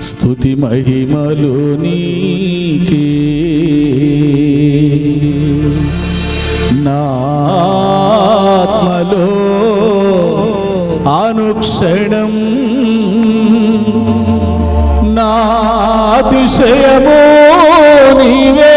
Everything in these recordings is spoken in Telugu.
స్థుతి మహిమలు నీకే. నాత్మలో అనుక్షణం నాతిశయమో నీవే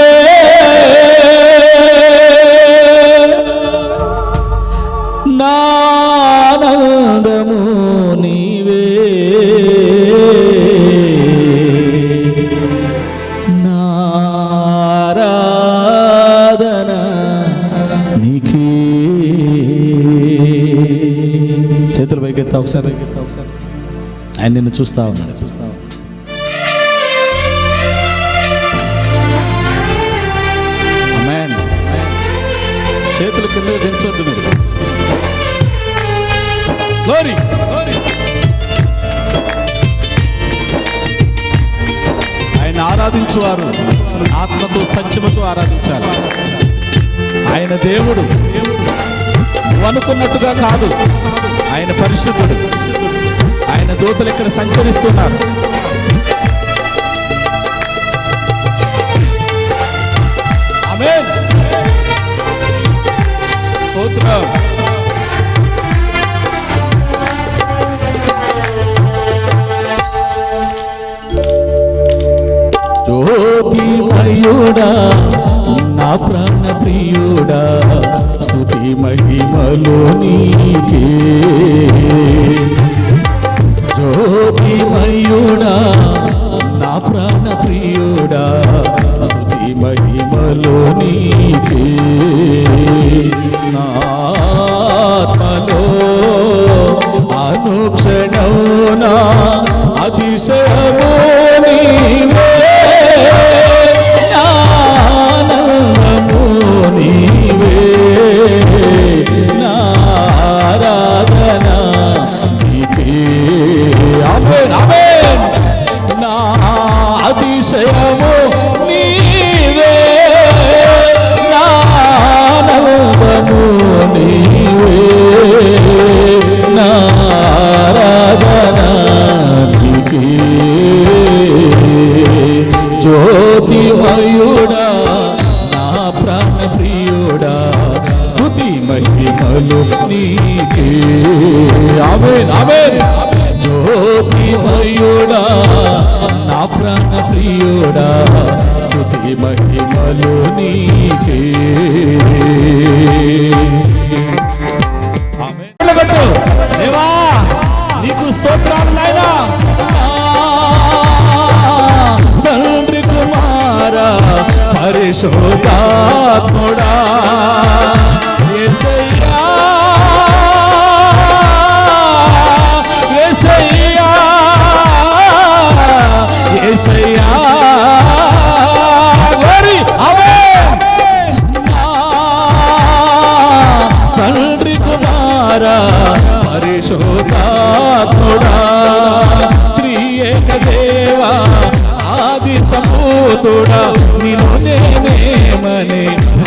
పైకెత్తా ఒకసారి. ఒకసారి ఆయన నిన్ను చూస్తా ఉన్నాడు. చూస్తా చేతులు కింద దించొద్దు మీరు. ఆయన ఆరాధించువారు ఆత్మతో సత్యమతో ఆరాధించాలి. ఆయన దేవుడు. నువ్వు అనుకున్నట్టుగా కాదు. ఆయన పరిశుద్ధుడు. ఆయన దూతలు ఇక్కడ సంచరిస్తున్నారు. ఆమేన్. స్తోత్రం. జ్యోతిమయుడా నా ప్రాణ ప్రియుడా స్తుతి మహిమలు నీకే. జ్యోతిమయుడా జ్యోతిమయుడా నా ప్రాణ ప్రియుడా స్థుతి మహిమలు నీకే. ఆమేన్ ఆమేన్. జ్యోతిమయుడా నా ప్రాణ ప్రియుడా స్థుతి మహిమలు నీకే. खुश होगा थोड़ा। ये सैया ये सैया ये सैया। गरी अवे तंड्री कुमारा परिशोधा थोड़ा। त्रिये कदे సంభూతుడా నిన్ను నేనేమని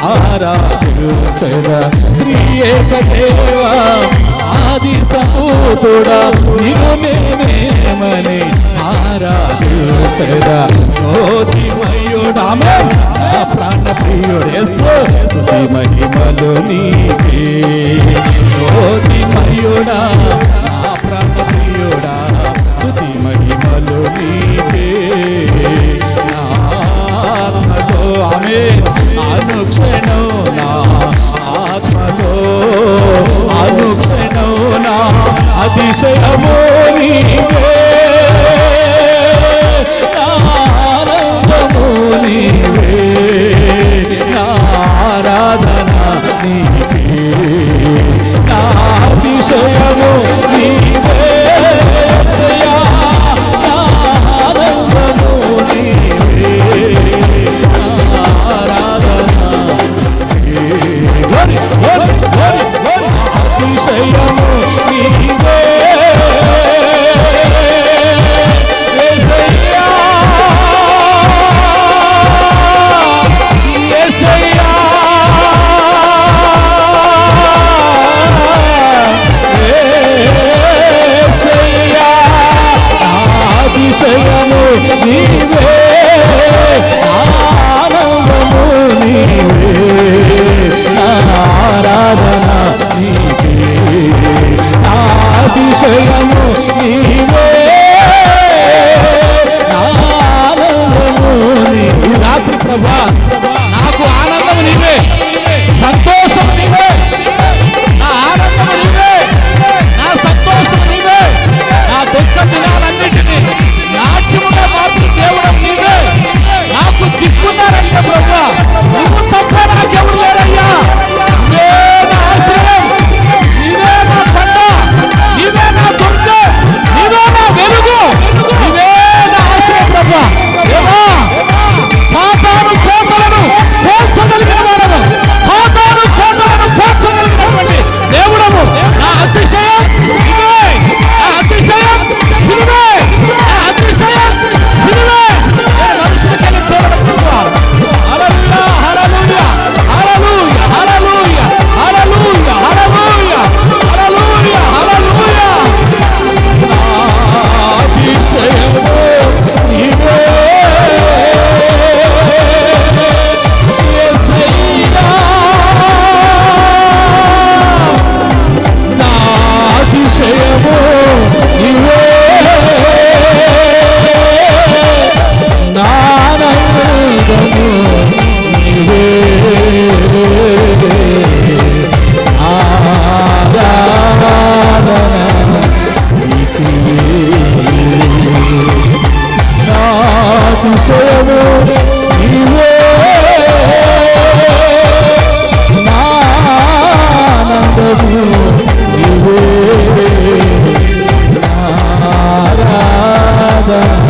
ఆరాధించడ త్రియేక దేవా ఆది సంభూతుడా నిన్ను నేనేమని ఆరాధించడ జ్యోతిమయుడామే నా ప్రాణ ప్రియుడు ఎస్ మహిమలు నీకే. మయుడా a dizer amor. Father